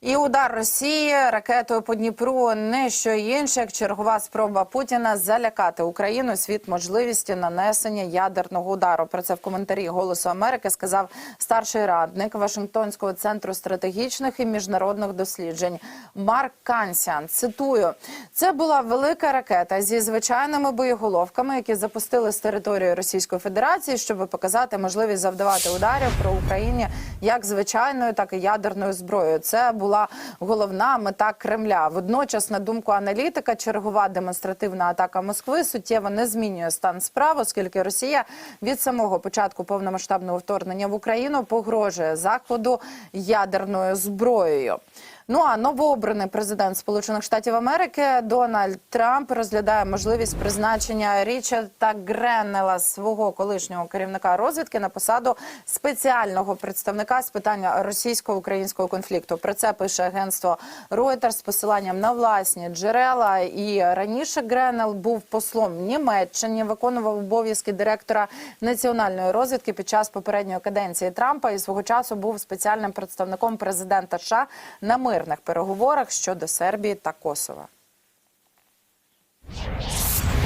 І удар Росії ракетою по Дніпру не що інше, як чергова спроба Путіна залякати Україну світ можливості нанесення ядерного удару. Про це в коментарі Голосу Америки сказав старший радник Вашингтонського центру стратегічних і міжнародних досліджень Марк Кансян. Цитую: це була велика ракета зі звичайними боєголовками, які запустили з території Російської Федерації, щоб показати можливість завдавати ударів про Україні як звичайною, так і ядерною зброєю. Це була головна мета Кремля. Водночас, на думку аналітика, чергова демонстративна атака Москви суттєво не змінює стан справ, оскільки Росія від самого початку повномасштабного вторгнення в Україну погрожує заходу ядерною зброєю. Ну а новообраний президент Сполучених Штатів Америки Дональд Трамп розглядає можливість призначення Річарда Греннела, свого колишнього керівника розвідки, на посаду спеціального представника з питання російсько-українського конфлікту. Про це пише агентство Reuters з посиланням на власні джерела. І раніше Греннел був послом в Німеччині, виконував обов'язки директора національної розвідки під час попередньої каденції Трампа і свого часу був спеціальним представником президента США на мирних переговорах щодо Сербії та Косова.